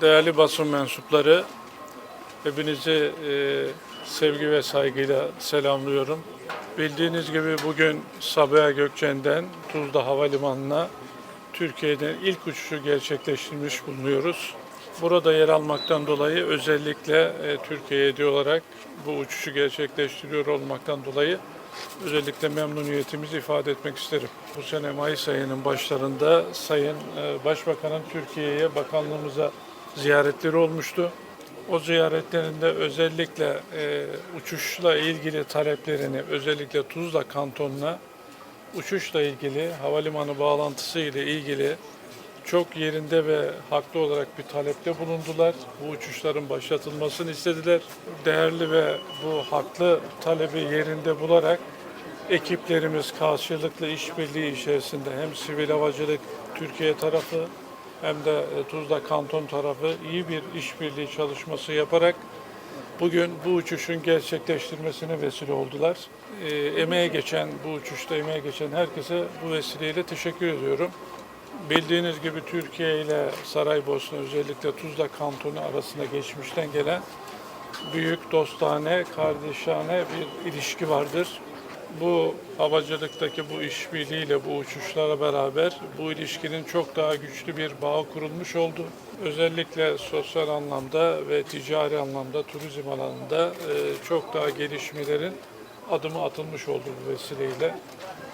değerli basın mensupları, hepinizi e, sevgi ve saygıyla selamlıyorum. Bildiğiniz gibi bugün Sabiha Gökçen'den Tuzla Havalimanı'na Türkiye'den ilk uçuşu gerçekleştirmiş bulunuyoruz. Burada yer almaktan dolayı özellikle e, Türkiye'ye hediye olarak bu uçuşu gerçekleştiriyor olmaktan dolayı özellikle memnuniyetimizi ifade etmek isterim. Bu sene Mayıs ayının başlarında Sayın e, Başbakan'ın Türkiye'ye bakanlığımıza ziyaretleri olmuştu. O ziyaretlerinde özellikle e, uçuşla ilgili taleplerini özellikle Tuzla kantonuna uçuşla ilgili havalimanı bağlantısı ile ilgili çok yerinde ve haklı olarak bir talepte bulundular. Bu uçuşların başlatılmasını istediler. Değerli ve bu haklı talebi yerinde bularak ekiplerimiz karşılıklı işbirliği içerisinde hem sivil havacılık Türkiye tarafı hem de e, Tuzla Kanton tarafı iyi bir işbirliği çalışması yaparak bugün bu uçuşun gerçekleştirmesine vesile oldular. E, emeğe geçen, bu uçuşta emeğe geçen herkese bu vesileyle teşekkür ediyorum. Bildiğiniz gibi Türkiye ile Saraybosna özellikle Tuzla Kantonu arasında geçmişten gelen büyük dostane, kardeşane bir ilişki vardır. Bu havacılıktaki bu işbirliğiyle bu uçuşlara beraber bu ilişkinin çok daha güçlü bir bağ kurulmuş oldu. Özellikle sosyal anlamda ve ticari anlamda turizm alanında e, çok daha gelişmelerin adımı atılmış oldu bu vesileyle.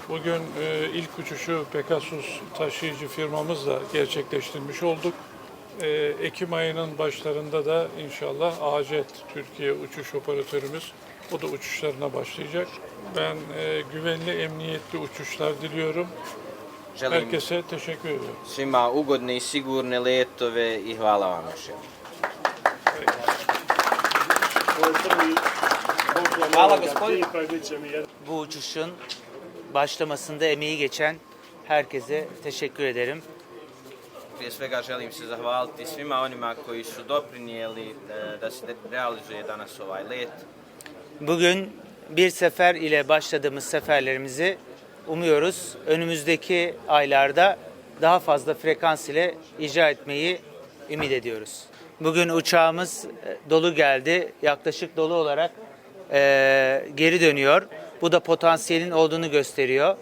Bugün e, ilk uçuşu Pegasus taşıyıcı firmamızla gerçekleştirmiş olduk. E, Ekim ayının başlarında da inşallah ACET Türkiye uçuş operatörümüz o da uçuşlarına başlayacak. Ben e, güvenli, emniyetli uçuşlar diliyorum. Želim Herkese teşekkür ediyorum. svima ugodne i sigurne letove i hvala vam još jednom. Hvala gospodin. Bu uçuşun başlamasında emeği geçen herkese teşekkür ederim. Prije svega želim se zahvaliti svima onima koji su doprinijeli e, da se realizuje danas ovaj let. Bugün bir sefer ile başladığımız seferlerimizi umuyoruz önümüzdeki aylarda daha fazla frekans ile icra etmeyi ümit ediyoruz. Bugün uçağımız e, dolu geldi. Yaklaşık dolu olarak e, geri dönüyor. Bu da potansiyelin olduğunu gösteriyor.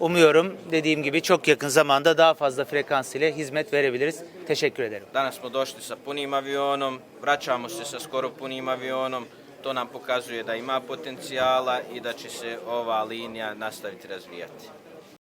Umuyorum dediğim gibi çok yakın zamanda daha fazla frekans ile hizmet verebiliriz. Teşekkür ederim. Danas smo došli sa punim avionom, vraćamo se sa skoro punim avionom. To nam pokazuje da ima potencijala i da će se ova linija nastaviti razvijati.